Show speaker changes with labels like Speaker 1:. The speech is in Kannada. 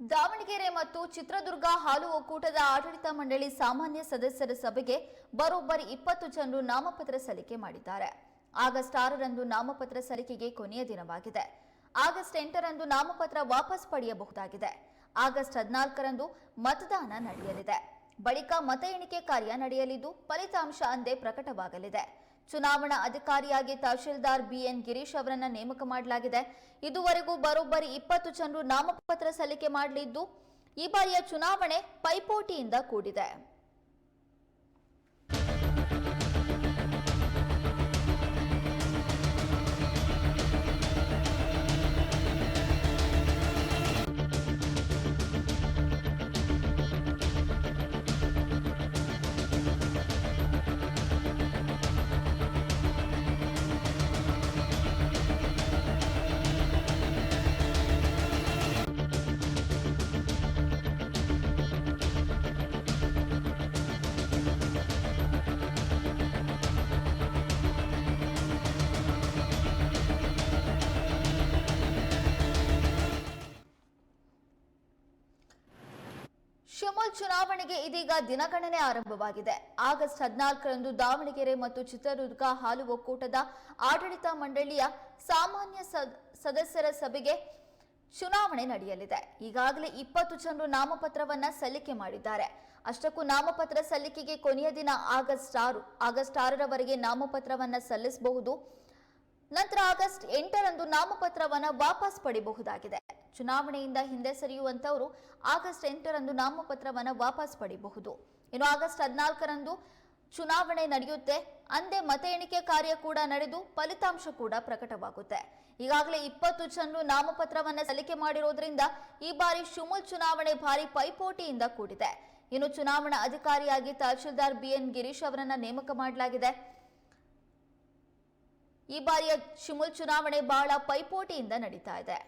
Speaker 1: ದಾವಣಗೆರೆ ಮತ್ತು ಚಿತ್ರದುರ್ಗ ಹಾಲು ಒಕ್ಕೂಟದ ಆಡಳಿತ ಮಂಡಳಿ ಸಾಮಾನ್ಯ ಸದಸ್ಯರ ಸಭೆಗೆ ಬರೋಬ್ಬರಿ ಇಪ್ಪತ್ತು ಜನರು ನಾಮಪತ್ರ ಸಲ್ಲಿಕೆ ಮಾಡಿದ್ದಾರೆ. ಆಗಸ್ಟ್ ಆರರಂದು ನಾಮಪತ್ರ ಸಲ್ಲಿಕೆಗೆ ಕೊನೆಯ ದಿನವಾಗಿದೆ. ಆಗಸ್ಟ್ ಎಂಟರಂದು ನಾಮಪತ್ರ ವಾಪಸ್ ಪಡೆಯಬಹುದಾಗಿದೆ. ಆಗಸ್ಟ್ ಹದಿನಾಲ್ಕರಂದು ಮತದಾನ ನಡೆಯಲಿದೆ. ಬಳಿಕ ಮತ ಎಣಿಕೆ ಕಾರ್ಯ ನಡೆಯಲಿದ್ದು, ಫಲಿತಾಂಶ ಅಂದೇ ಪ್ರಕಟವಾಗಲಿದೆ. ಚುನಾವಣಾ ಅಧಿಕಾರಿಯಾಗಿ ತಹಶೀಲ್ದಾರ್ ಬಿಎನ್ ಗಿರೀಶ್ ಅವರನ್ನ ನೇಮಕ ಮಾಡಲಾಗಿದೆ. ಇದುವರೆಗೂ ಬರೋಬ್ಬರಿ ಇಪ್ಪತ್ತು ಜನರು ನಾಮಪತ್ರ ಸಲ್ಲಿಕೆ ಮಾಡಲಿದ್ದು, ಈ ಬಾರಿಯ ಚುನಾವಣೆ ಪೈಪೋಟಿಯಿಂದ ಕೂಡಿದೆ. ಶಿಮುಲ್ ಚುನಾವಣೆಗೆ ಇದೀಗ ದಿನಗಣನೆ ಆರಂಭವಾಗಿದೆ. ಆಗಸ್ಟ್ ಹದಿನಾಲ್ಕರಂದು ದಾವಣಗೆರೆ ಮತ್ತು ಚಿತ್ರದುರ್ಗ ಹಾಲು ಒಕ್ಕೂಟದ ಆಡಳಿತ ಮಂಡಳಿಯ ಸಾಮಾನ್ಯ ಸದ್- ಸದಸ್ಯರ ಸಭೆಗೆ ಚುನಾವಣೆ ನಡೆಯಲಿದೆ. ಈಗಾಗಲೇ ಇಪ್ಪತ್ತು ಜನರು ನಾಮಪತ್ರವನ್ನ ಸಲ್ಲಿಕೆ ಮಾಡಿದ್ದಾರೆ. ಅಷ್ಟಕ್ಕೂ ನಾಮಪತ್ರ ಸಲ್ಲಿಕೆಗೆ ಕೊನೆಯ ದಿನ ಆಗಸ್ಟ್ ಆರು, ಆಗಸ್ಟ್ ಆರರವರೆಗೆ ನಾಮಪತ್ರವನ್ನ ಸಲ್ಲಿಸಬಹುದು. ನಂತರ ಆಗಸ್ಟ್ ಎಂಟರಂದು ನಾಮಪತ್ರವನ್ನ ವಾಪಸ್ ಪಡೆಯಬಹುದಾಗಿದೆ. ಚುನಾವಣೆಯಿಂದ ಹಿಂದೆ ಸರಿಯುವಂತವರು ಆಗಸ್ಟ್ ಎಂಟರಂದು ನಾಮಪತ್ರವನ್ನು ವಾಪಸ್ ಪಡೆಯಬಹುದು ಇನ್ನು ಆಗಸ್ಟ್ ಹದಿನಾಲ್ಕರಂದು ಚುನಾವಣೆ ನಡೆಯುತ್ತೆ. ಅಂದೇ ಮತ ಎಣಿಕೆ ಕಾರ್ಯ ಕೂಡ ನಡೆದು ಫಲಿತಾಂಶ ಕೂಡ ಪ್ರಕಟವಾಗುತ್ತೆ. ಈಗಾಗಲೇ ಇಪ್ಪತ್ತು ಜನರು ನಾಮಪತ್ರವನ್ನು ಸಲ್ಲಿಕೆ ಮಾಡಿರೋದ್ರಿಂದ ಈ ಬಾರಿ ಶಿಮುಲ್ ಚುನಾವಣೆ ಭಾರಿ ಪೈಪೋಟಿಯಿಂದ ಕೂಡಿದೆ. ಇನ್ನು ಚುನಾವಣಾ ಅಧಿಕಾರಿಯಾಗಿ ತಹಶೀಲ್ದಾರ್ ಬಿಎನ್ ಗಿರೀಶ್ ಅವರನ್ನ ನೇಮಕ ಮಾಡಲಾಗಿದೆ. ಈ ಬಾರಿಯ ಶಿಮುಲ್ ಚುನಾವಣೆ ಬಹಳ ಪೈಪೋಟಿಯಿಂದ ನಡೀತಾ ಇದೆ.